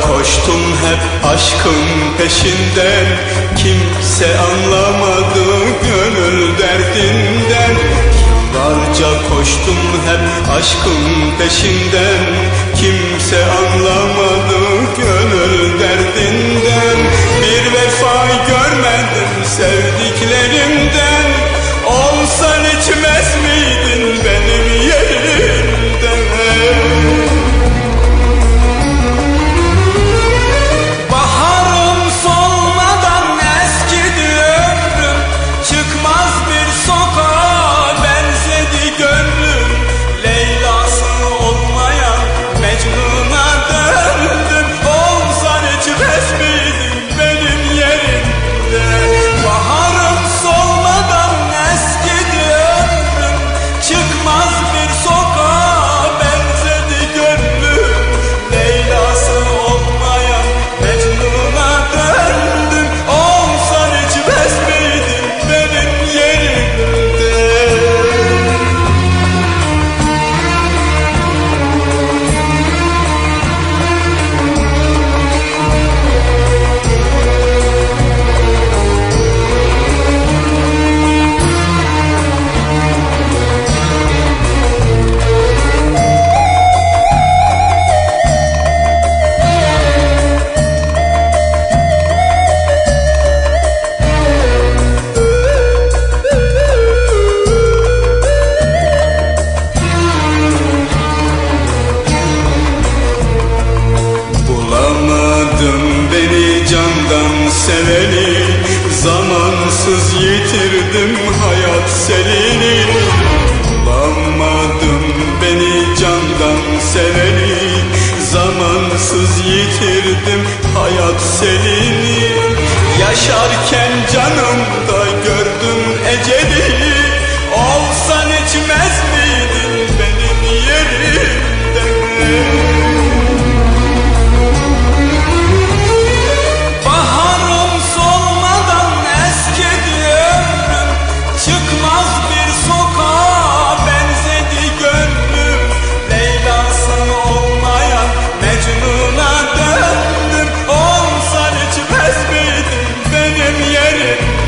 koştum hep aşkın peşinden. Kimse anlamadı gönül derdinden. Yıllarca koştum hep aşkın peşinden. Kimse anlamadı gönül seneni Zamansız yitirdim hayat selini. Bulamadım beni candan seveni. Zamansız yitirdim hayat selini. Yaşarken canım waiting